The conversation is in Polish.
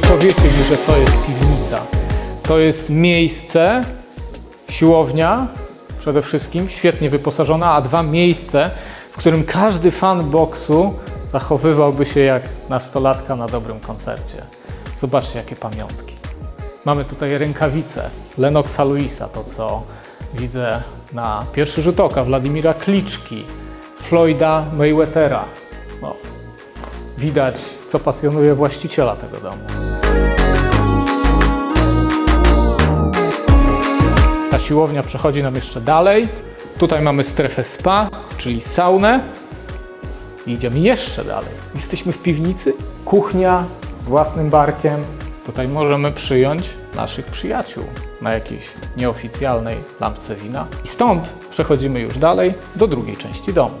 powiecie mi, że to jest piwnica. To jest miejsce, siłownia przede wszystkim, świetnie wyposażona, a dwa miejsce, w którym każdy fan boksu zachowywałby się jak nastolatka na dobrym koncercie. Zobaczcie, jakie pamiątki. Mamy tutaj rękawice Lenoxa Luisa, to co widzę na pierwszy rzut oka, Władimira Kliczki, Floyda Mayweathera. No, widać, co pasjonuje właściciela tego domu. Siłownia przechodzi nam jeszcze dalej. Tutaj mamy strefę spa, czyli saunę. I idziemy jeszcze dalej. Jesteśmy w piwnicy, kuchnia z własnym barkiem. Tutaj możemy przyjąć naszych przyjaciół na jakiejś nieoficjalnej lampce wina. I stąd przechodzimy już dalej do drugiej części domu.